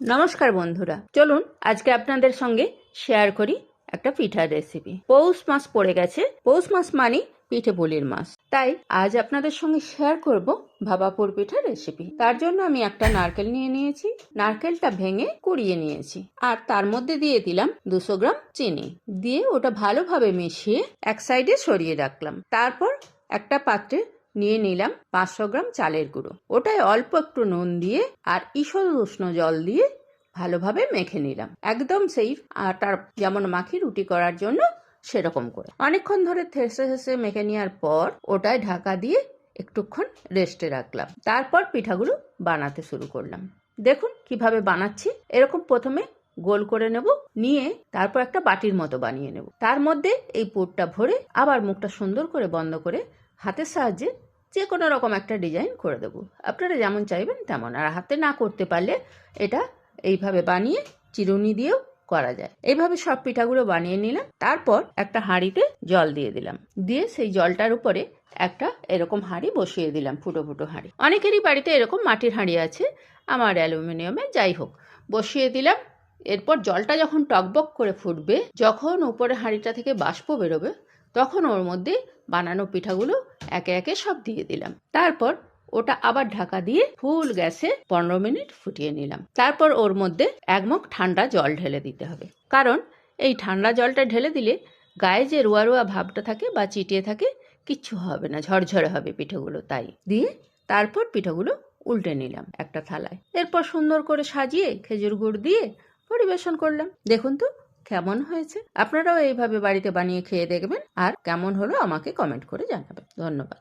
নমস্কার বন্ধুরা, চলুন আজকে আপনাদের সঙ্গে শেয়ার করি একটা পিঠার রেসিপি পৌষ মাস পড়ে গেছে, পৌষ মাস মানে পিঠে পুলির মাস। তাই আজ আপনাদের সঙ্গে শেয়ার করব ভাবাপুর পিঠার রেসিপি তার জন্য আমি একটা নারকেল নিয়ে নিয়েছি, নারকেলটা ভেঙে কুড়িয়ে নিয়েছি। আর তার মধ্যে দিয়ে দিলাম দুশো গ্রাম চিনি। দিয়ে ওটা ভালোভাবে মিশিয়ে এক সাইডে সরিয়ে রাখলাম। তারপর একটা পাত্রে নিয়ে নিলাম পাঁচশো গ্রাম চালের গুঁড়ো। ওটায় অল্প একটু নুন দিয়ে আর ঈষৎ উষ্ণ জল দিয়ে ভালোভাবে মেখে নিলাম। একদম সেই আটার যেমন মাখি রুটি করার জন্য সেরকম করে। অনেকক্ষণ ধরে থেসে থেসে মেখে নেওয়ার পর ওটায় ঢাকা দিয়ে একটুক্ষণ রেস্টে রাখলাম। তারপর পিঠাগুলো বানাতে শুরু করলাম। দেখুন কীভাবে বানাচ্ছি। এরকম প্রথমে গোল করে নেব, নিয়ে তারপর একটা বাটির মতো বানিয়ে নেব। তার মধ্যে এই পুরটা ভরে আবার মুখটা সুন্দর করে বন্ধ করে হাতের সাহায্যে যে কোনো রকম একটা ডিজাইন করে দেবো। আপনারা যেমন চাইবেন তেমন, আর হাতে না করতে পারলে এটা এইভাবে বানিয়ে চিরুনি দিয়েও করা যায়। এইভাবে সব পিঠাগুলো বানিয়ে নিলাম, তারপর একটা হাঁড়িতে জল দিয়ে দিলাম। দিয়ে সেই জলটার উপরে একটা এরকম হাঁড়ি বসিয়ে দিলাম, ফুটো ফুটো হাঁড়ি। অনেকেরই বাড়িতে এরকম মাটির হাঁড়ি আছে, আমার অ্যালুমিনিয়ামে যাই হোক। বসিয়ে দিলাম, এরপর জলটা যখন টকবক করে ফুটবে, যখন উপরে হাঁড়িটা থেকে বাষ্প বেরোবে তখন ওর মধ্যে বানানো পিঠাগুলো একে একে সব দিয়ে দিলাম। তারপর ওটা আবার ঢাকা দিয়ে ফুল গ্যাসে পনেরো মিনিট ফুটিয়ে নিলাম। তারপর ওর মধ্যে একমুখ ঠান্ডা জল ঢেলে দিতে হবে। কারণ এই ঠান্ডা জলটা ঢেলে দিলে গায়ে যে রুয়া রুয়া ভাবটা থাকে বা চিটিয়ে থাকে, কিচ্ছু হবে না, ঝরঝরে হবে পিঠেগুলো তাই। দিয়ে তারপর পিঠেগুলো উল্টে নিলাম একটা থালায়। এরপর সুন্দর করে সাজিয়ে খেজুর গুড় দিয়ে পরিবেশন করলাম। দেখুন তো কেমন হয়েছে? আপনারাও এইভাবে বাড়িতে বানিয়ে খেয়ে দেখবেন। আর কেমন হলো আমাকে কমেন্ট করে জানাবেন। ধন্যবাদ।